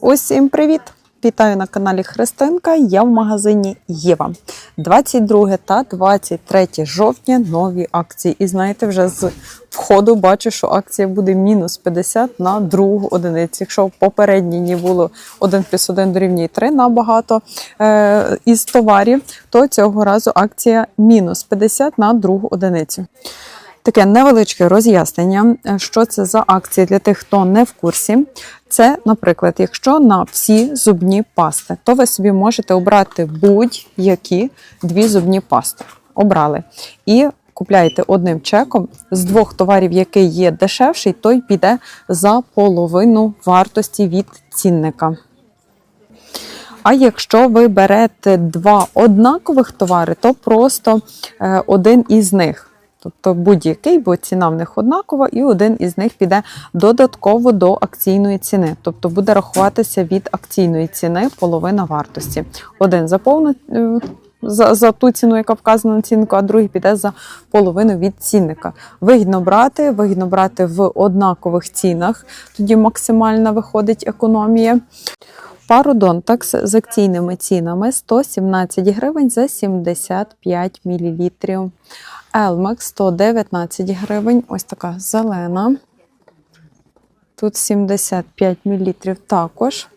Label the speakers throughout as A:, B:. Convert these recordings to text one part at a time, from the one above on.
A: Усім привіт! Вітаю на каналі Христинка. Я в магазині Єва. 22 та 23 жовтня нові акції. І знаєте, вже з входу бачу, що акція буде мінус 50 на другу одиницю. Якщо в попередній дні було 1 плюс 1 дорівнює 3 на багато е, із товарів, то цього разу акція мінус 50 на другу одиницю. Таке невеличке роз'яснення, е, що це за акції для тих, хто не в курсі. Це, наприклад, якщо на всі зубні пасти, то ви собі можете обрати будь-які дві зубні пасти. Обрали. І купляєте одним чеком з двох товарів, який є дешевший, той піде за половину вартості від цінника. А якщо ви берете два однакових товари, то просто е, один із них. Тобто будь-який, бо ціна в них однакова, і один із них піде додатково до акційної ціни. Тобто буде рахуватися від акційної ціни половина вартості. Один за е, за, за ту ціну, яка вказана на ціннику, а другий піде за половину від цінника. Вигідно брати, вигідно брати в однакових цінах, тоді максимальна виходить економія. Пародонтакс з акційними цінами 117 гривень за 75 мл. Елмекс 119 гривень, ось така зелена. Тут 75 мл також.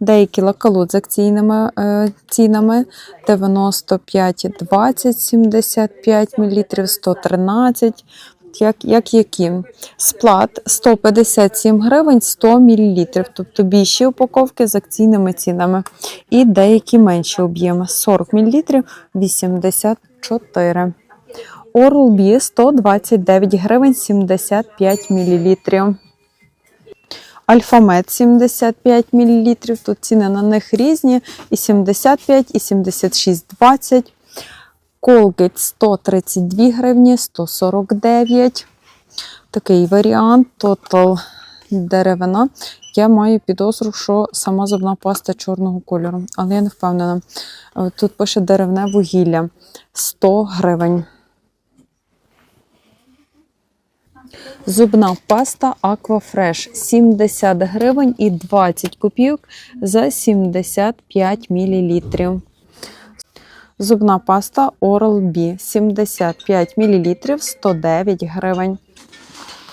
A: Деякі лакалут з акційними е, цінами 95, 20, 75 мл, 113 як, як які. Сплат 157 гривень 100 мл, тобто більші упаковки з акційними цінами. І деякі менші об'єми 40 мл 84. Oral-B 129 гривень 75 мл. Альфамет 75 мл. Тут ціни на них різні. І 75, і 76,20. Colgate 132 гривні, 149. Такий варіант. Total деревина. Я маю підозру, що сама зубна паста чорного кольору, але я не впевнена. Тут пише деревне вугілля 100 гривень. Зубна паста Aquafresh 70 гривень і 20 копійок за 75 мл. Зубна паста Oral-B 75 мл 109 гривень.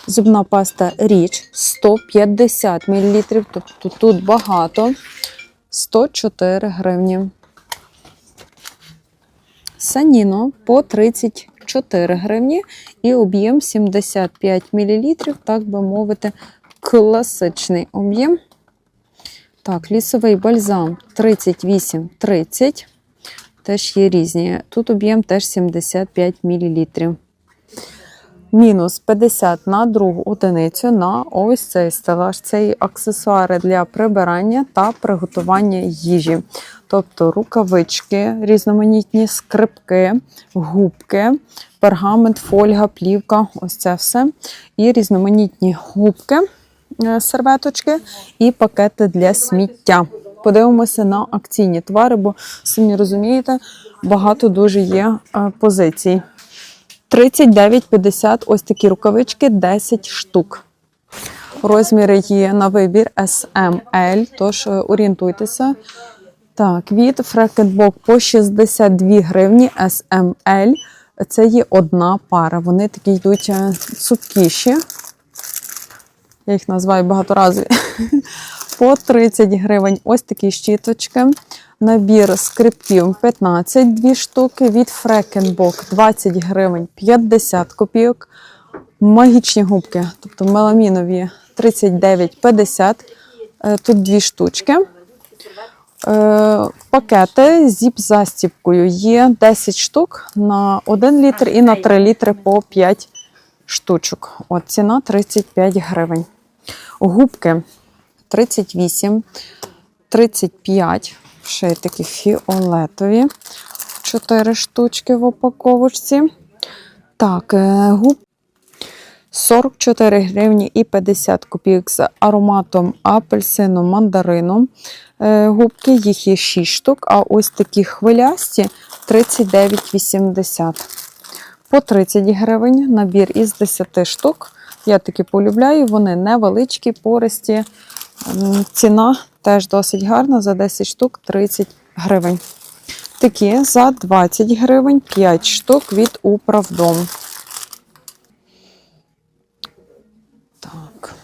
A: Зубна паста Rich 150 мл, тобто тут багато 104 гривні. Саніно по 34 гривні і об'єм 75 мл, так би мовити, класичний об'єм. Так, лісовий бальзам 38,30. Теж є різні. Тут об'єм теж 75 мл. Мінус 50 на другу одиницю на ось цей стелаж. Це аксесуари для прибирання та приготування їжі. Тобто рукавички, різноманітні скрипки, губки, пергамент, фольга, плівка ось це все. І різноманітні губки, е, серветочки і пакети для сміття. Подивимося на акційні твари, бо самі розумієте, багато дуже є е, позицій. 39,50 ось такі рукавички, 10 штук. Розміри є на вибір SML, тож е, орієнтуйтеся. Так, від Фрекетбок по 62 гривні SML. Це є одна пара. Вони такі йдуть е, цупкіші. Я їх називаю багаторазові. По 30 гривень ось такі щіточки. Набір скрипків 15 дві штуки. Від Фрекенбок 20 гривень 50 копійок. Магічні губки, тобто меламінові 39,50. Е, Тут дві штучки. Е, Пакети зіп-застіпкою є 10 штук на 1 літр і на 3 літри по 5 штучок. От ціна 35 гривень. Губки 38, 35, ще й такі фіолетові. 4 штучки в упаковочці. Так, е, губ 44 гривні і 50 копійок з ароматом апельсину, мандарину. Е, Губки, їх є 6 штук, а ось такі хвилясті 39,80. По 30 гривень набір із 10 штук. Я такі полюбляю, вони невеличкі, пористі, Ціна теж досить гарна, за 10 штук 30 гривень. Такі за 20 гривень 5 штук від управдом. Так.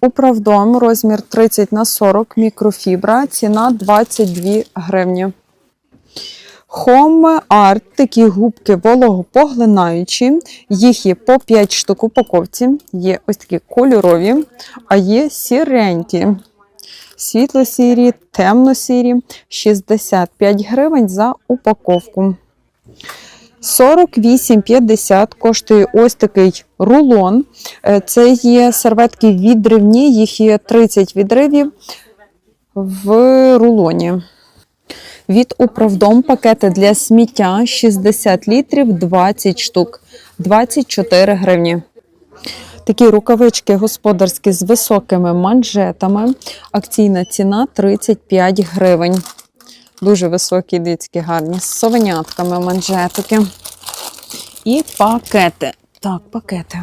A: Управдом розмір 30 на 40 мікрофібра, ціна 22 гривні. Home Art, такі губки вологопоглинаючі. Їх є по 5 штук упаковці. Є ось такі кольорові, а є сіренькі. Світло-сірі, темно-сірі, 65 гривень за упаковку. 48,50 коштує ось такий рулон. Е, Це є серветки відривні, їх є 30 відривів в рулоні. Від управдом пакети для сміття 60 літрів 20 штук, 24 гривні. Такі рукавички господарські з високими манжетами. Акційна ціна 35 гривень. Дуже високі, дивіться, гарні, з совенятками манжетики. І пакети. Так, пакети.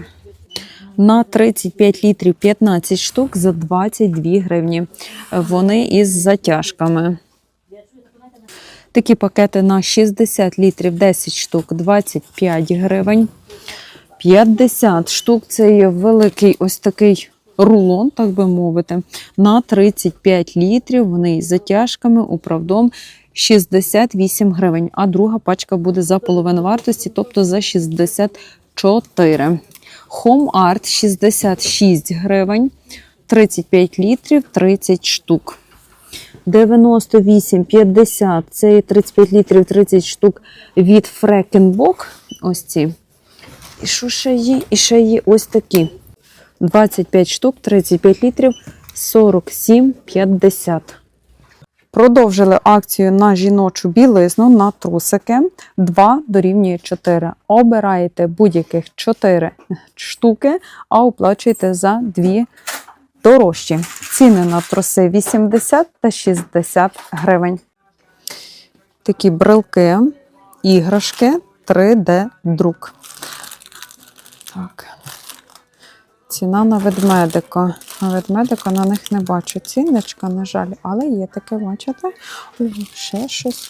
A: На 35 літрів 15 штук за 22 гривні. Вони із затяжками. Такі пакети на 60 літрів 10 штук 25 гривень. 50 штук це є великий ось такий рулон, так би мовити, на 35 літрів. Вони із затяжками, управдом 68 гривень. А друга пачка буде за половину вартості, тобто за 64. Home Art 66 гривень, 35 літрів, 30 штук. 98,50 це 35 літрів 30 штук від Фрекенбок. Ось ці. І що ще є? І ще є ось такі. 25 штук, 35 літрів, 47,50. Продовжили акцію на жіночу білизну на трусики. 2 дорівнює 4. Обираєте будь-яких 4 штуки, а оплачуєте за 2 дорожчі. Ціни на труси 80 та 60 гривень. Такі брелки, іграшки, 3D-друк. Так. Ціна на ведмедика. На ведмедика на них не бачу. Цінничка, на жаль, але є таке, бачите? Ще щось.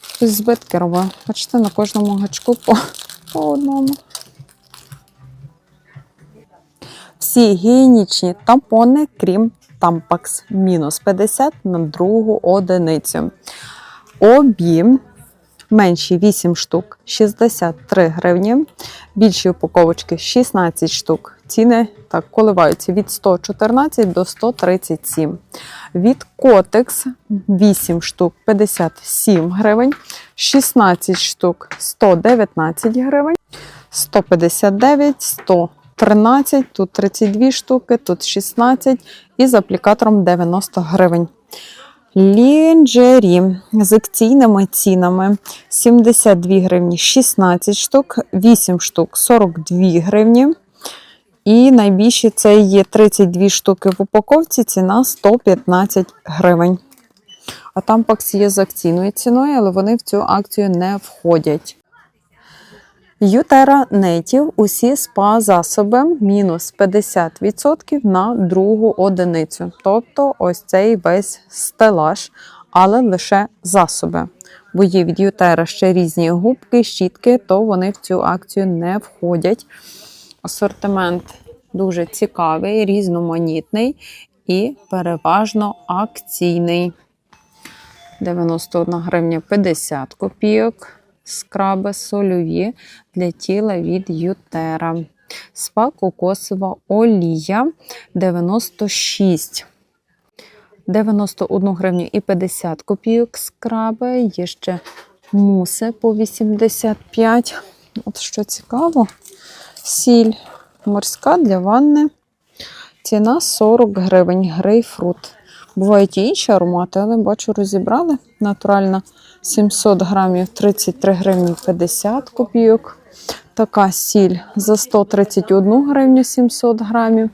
A: Хтось збитки робив. Бачите, на кожному гачку по, по одному. Всі гігієнічні тампони, крім Tampax. Мінус 50 на другу одиницю. Об'єм менші 8 штук 63 гривні. Більші упаковочки 16 штук. Ціни так коливаються від 114 до 137. Від Котекс 8 штук 57 гривень, 16 штук 119 гривень, 159, 113, тут 32 штуки, тут 16 і з аплікатором 90 гривень. Лінджері з акційними цінами 72 гривні 16 штук, 8 штук 42 гривні. І найбільші це є 32 штуки в упаковці, ціна 115 гривень. А там пакс є з акційною ціною, але вони в цю акцію не входять. Ютера Нетів усі спа засоби мінус 50% на другу одиницю. Тобто ось цей весь стелаж, але лише засоби. Бо є від Ютера ще різні губки, щітки, то вони в цю акцію не входять. Асортимент дуже цікавий, різноманітний і переважно акційний. 91 гривня 50 копійок. Скраби сольові для тіла від Ютера. Спа кокосова олія 96. 91 гривню і 50 копійок скраби. Є ще муси по 85. От що цікаво, сіль морська для ванни. Ціна 40 гривень, грейпфрут. Бувають і інші аромати, але бачу, розібрали. Натуральна 700 грамів 33 гривні 50 копійок. Така сіль за 131 гривню 700 грамів.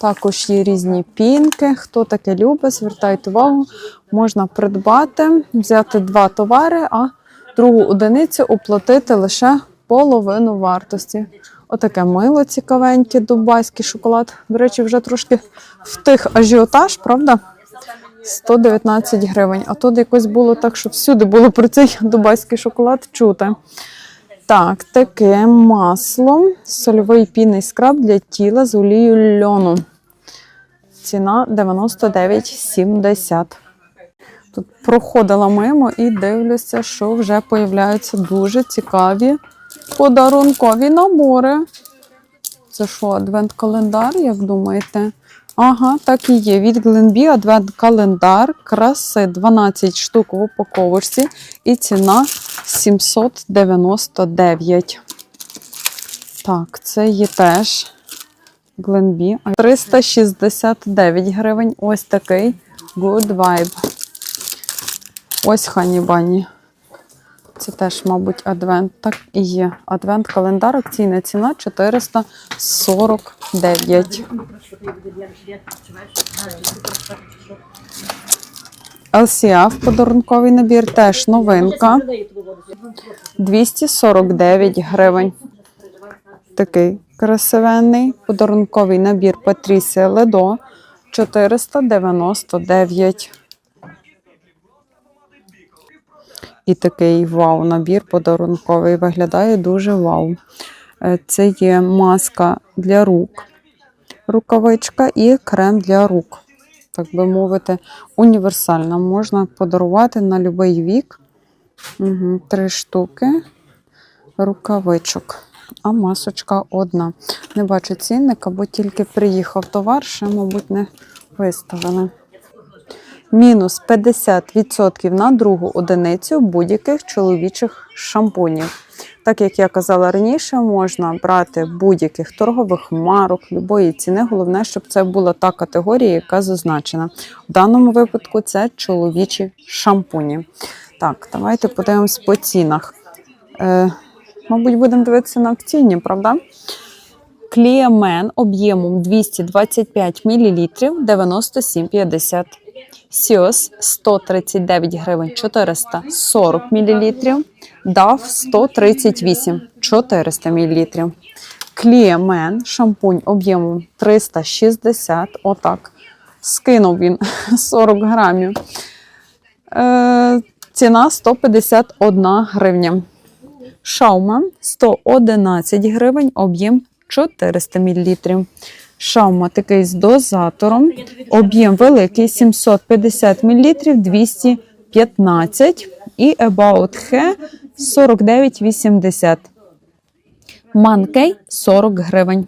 A: Також є різні пінки. Хто таке любить, звертайте увагу, можна придбати, взяти два товари, а другу одиницю оплатити лише половину вартості. Отаке мило цікавеньке, дубайський шоколад. До речі, вже трошки втих ажіотаж, правда? 119 гривень. А тут якось було так, що всюди було про цей дубайський шоколад чути. Так, таке масло, сольовий пінний скраб для тіла з олією льону. Ціна 99,70. Тут проходила мимо і дивлюся, що вже появляються дуже цікаві подарункові набори. Це що, адвент-календар, як думаєте? Ага, так і є. Від Гленбі адвент-календар краси 12 штук в упаковочці і ціна 799. Так, це є теж Гленбі. 369 гривень. Ось такий Good Vibe. Ось Хані Бані. Це теж, мабуть, адвент. Так і є. Адвент-календар, акційна ціна 449. LCF подарунковий набір теж новинка. 249 гривень. Такий красивенний подарунковий набір Патрісія Ледо 499. І такий вау, набір подарунковий. Виглядає дуже вау. Е, Це є маска для рук, рукавичка і крем для рук. Так би мовити, універсальна. Можна подарувати на будь-який вік. Угу. Три штуки рукавичок. А масочка одна. Не бачу цінника, бо тільки приїхав товар, ще, мабуть, не виставили мінус 50% на другу одиницю будь-яких чоловічих шампунів. Так як я казала раніше, можна брати будь-яких торгових марок, любої ціни. Головне, щоб це була та категорія, яка зазначена. В даному випадку це чоловічі шампуні. Так, давайте подивимось по цінах. Е, мабуть, будемо дивитися на акційні, правда? Кліамен об'ємом 225 мл 97,50. Сіос 139 гривень 440 мл. Дав 138 400 мл. Кліамен шампунь об'ємом 360. Отак. Скинув він 40 грамів. Е, ціна 151 гривня. Шаума 111 гривень, об'єм 400 мл. Шаума такий з дозатором. Об'єм великий 750 мл 215 і About He 49,80. Манкей 40 гривень.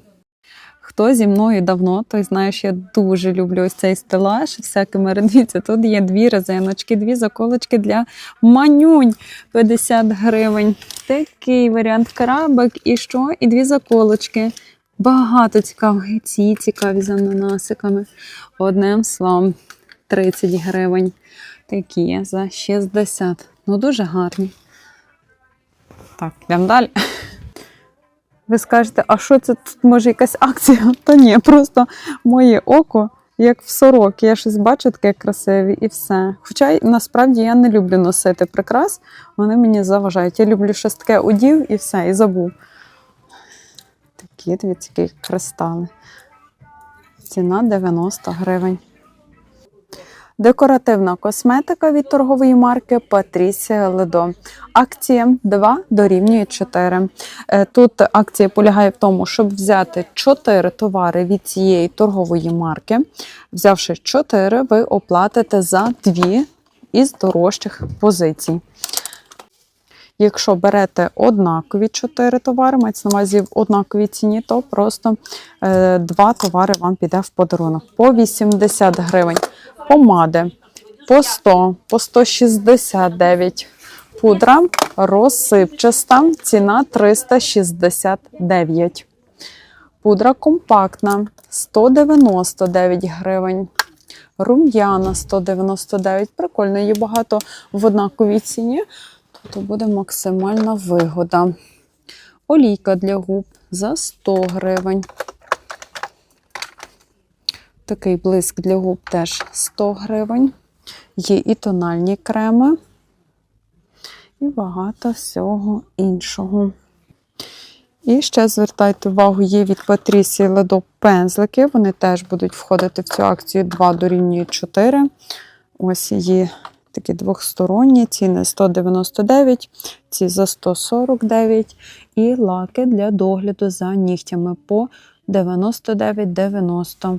A: Хто зі мною давно, той знає, що я дуже люблю ось цей стелаж. Всякими дивіться, тут є дві резиночки, дві заколочки для манюнь 50 гривень. Такий варіант крабик і що? І дві заколочки. Багато цікавих. І Ці цікаві з ананасиками. Одним словом, 30 гривень. Такі за 60. Ну, дуже гарні. Так, йдемо далі. Ви скажете, а що це тут може якась акція? Та ні, просто моє око, як в сороки. Я щось бачу таке красиве і все. Хоча насправді я не люблю носити прикрас, вони мені заважають. Я люблю щось таке одів і все, і забув. Дивіться, які кристали. Ціна 90 гривень. Декоративна косметика від торгової марки Patricia Ledo. Акція 2 дорівнює 4. Е, Тут акція полягає в тому, щоб взяти 4 товари від цієї торгової марки. Взявши 4, ви оплатите за 2 із дорожчих позицій. Якщо берете однакові 4 товари, мається на увазі в однаковій ціні, то просто е, два товари вам піде в подарунок. По 80 гривень. Помади по 100, по 169. Пудра розсипчаста, ціна 369. Пудра компактна 199 гривень. Рум'яна 199. Прикольно, є багато в однаковій ціні то буде максимальна вигода. Олійка для губ за 100 гривень. Такий блиск для губ теж 100 гривень. Є і тональні креми, і багато всього іншого. І ще звертайте увагу, є від Патрісії Ледо пензлики. Вони теж будуть входити в цю акцію 2 дорівнює 4. Ось є такі двохсторонні, ціни 199, ці за 149. І лаки для догляду за нігтями по 99,90.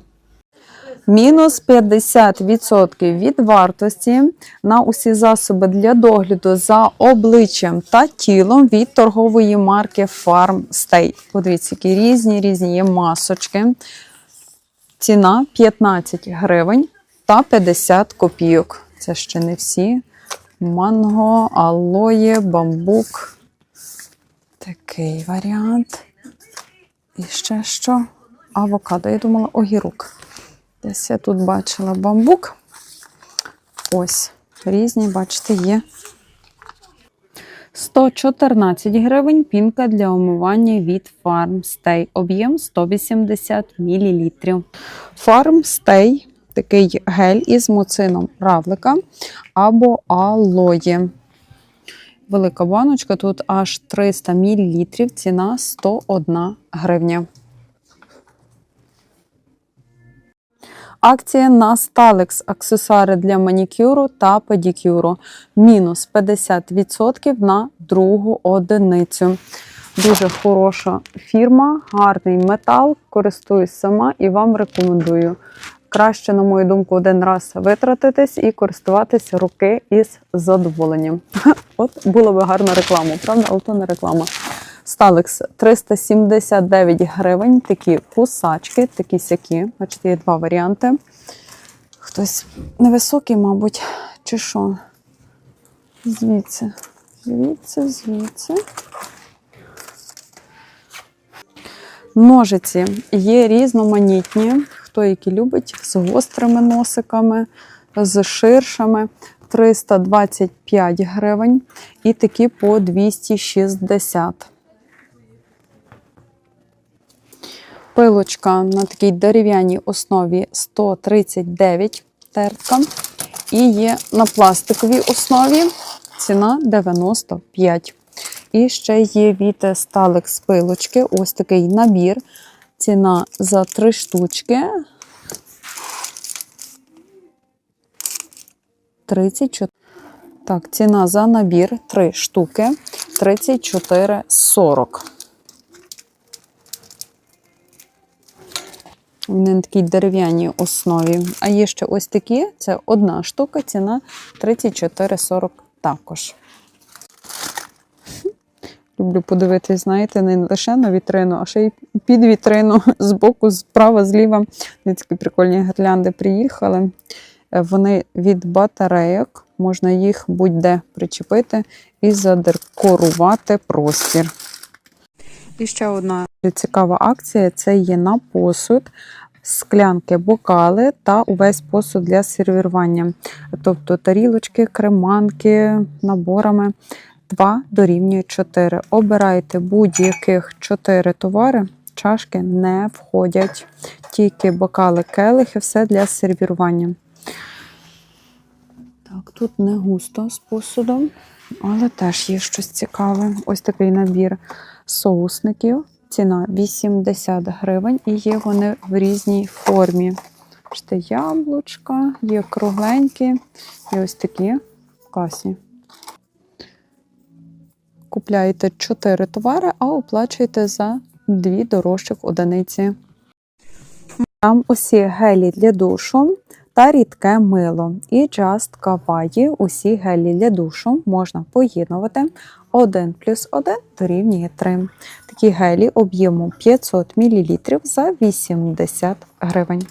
A: Мінус 50% від вартості на усі засоби для догляду за обличчям та тілом від торгової марки Farm Stay. Подивіться, які різні різні є масочки. Ціна 15 гривень та 50 копійок. Це ще не всі. Манго, алоє, бамбук. Такий варіант. І ще що? Авокадо. Я думала, огірок. Десь я тут бачила бамбук. Ось, різні, бачите, є. 114 гривень пінка для омивання від Farm Stay. Об'єм 180 мл. Farm Stay такий гель із муцином равлика або алоє. Велика баночка, тут аж 300 мл, ціна 101 гривня. Акція на Stalex аксесуари для манікюру та педикюру. Мінус 50% на другу одиницю. Дуже хороша фірма, гарний метал. Користуюсь сама і вам рекомендую. Краще, на мою думку, один раз витратитись і користуватися руки із задоволенням. От була би гарна реклама, правда? Але то не реклама. Сталекс 379 гривень. Такі кусачки, такі сякі. Бачите, є два варіанти. Хтось невисокий, мабуть, чи що? Звідси, звідси, звідси. Ножиці є різноманітні. Хто які любить, з гострими носиками, з ширшими. 325 гривень і такі по 260. Пилочка на такій дерев'яній основі 139 тертка. І є на пластиковій основі ціна 95. І ще є від Stalex пилочки. Ось такий набір. Ціна за 3 штучки. 34. Так, ціна за набір 3 штуки 34,40. Вони на такій дерев'яній основі. А є ще ось такі: це одна штука, ціна 34,40 також. Люблю подивитись, знаєте, не лише на вітрину, а ще й під вітрину збоку, справа, зліва. Такі прикольні гірлянди приїхали. Вони від батарейок, можна їх будь-де причепити і задекорувати простір. І ще одна цікава акція це є на посуд, склянки, бокали та увесь посуд для сервірування. Тобто тарілочки, креманки, наборами 2 дорівнює 4. Обирайте будь-яких 4 товари, чашки не входять. Тільки бокали, келихи, все для сервірування. Так, тут не густо з посудом, але теж є щось цікаве. Ось такий набір соусників. Ціна 80 гривень і є вони в різній формі. Бачите, яблучка, є кругленькі і ось такі класні. Купляєте 4 товари, а оплачуєте за 2 дорожчих одиниці. Там усі гелі для душу та рідке мило. І Just Kawaii усі гелі для душу можна поєднувати 1 плюс 1 дорівнює 3. Такі гелі об'ємом 500 мл за 80 гривень.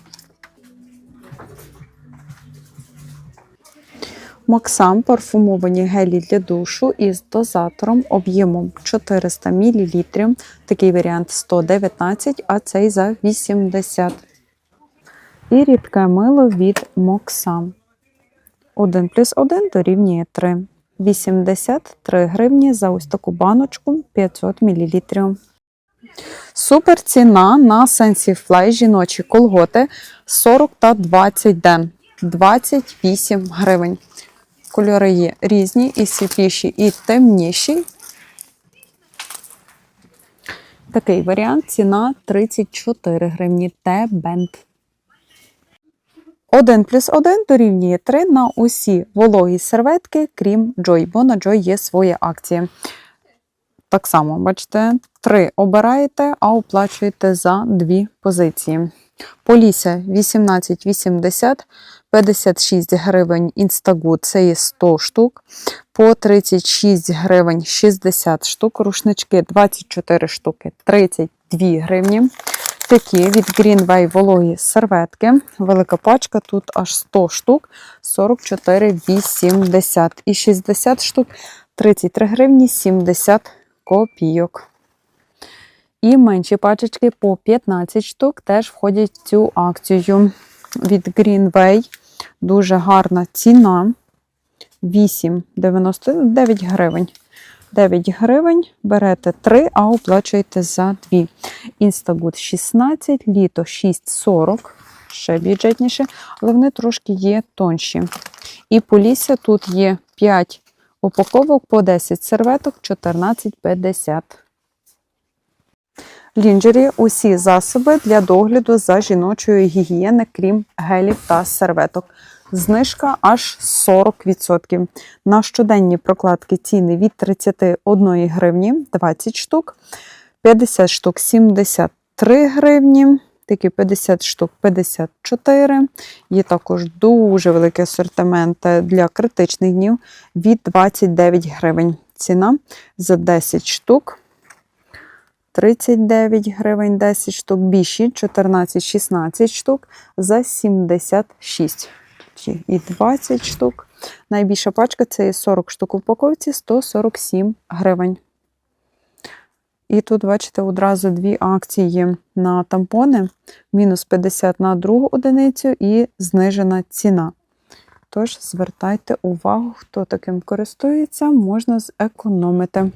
A: Максам парфумовані гелі для душу із дозатором об'ємом 400 мл. Такий варіант 119, а цей за 80. І рідке мило від Моксам. 1 плюс 1 дорівнює 3. 83 гривні за ось таку баночку 500 мл. Супер ціна на Sensifly жіночі колготи 40 та 20 ден. 28 гривень. Кольори є різні, і світліші, і темніші. Такий варіант ціна 34 гривні. Т-бенд. 1 плюс 1 дорівнює 3 на усі вологі серветки, крім Joy, бо на Joy є свої акції. Так само, бачите, 3 обираєте, а оплачуєте за 2 позиції. Полісся 18,80, 56 гривень Instagood, це є 100 штук. По 36 гривень 60 штук. Рушнички 24 штуки 32 гривні. Такі від Greenway вологі серветки. Велика пачка, тут аж 100 штук, 44,80. І 60 штук 33 гривні 70 копійок. І менші пачечки по 15 штук теж входять в цю акцію. Від Greenway дуже гарна ціна. 8,99 гривень. 9 гривень берете 3, а оплачуєте за 2. Instagood 16, літо 6,40, ще бюджетніше, але вони трошки є тонші. І Полісся тут є 5 упаковок по 10 серветок 14,50. Лінджері усі засоби для догляду за жіночої гігієни, крім гелів та серветок. Знижка аж 40%. На щоденні прокладки ціни від 31 гривні 20 штук, 50 штук 73 гривні, такі 50 штук 54. Є також дуже великий асортимент для критичних днів від 29 гривень. Ціна за 10 штук. 39 гривень 10 штук, більші 14-16 штук за 76 і 20 штук. Найбільша пачка це 40 штук в упаковці 147 гривень. І тут, бачите, одразу дві акції на тампони: мінус 50 на другу одиницю і знижена ціна. Тож звертайте увагу, хто таким користується, можна зекономити.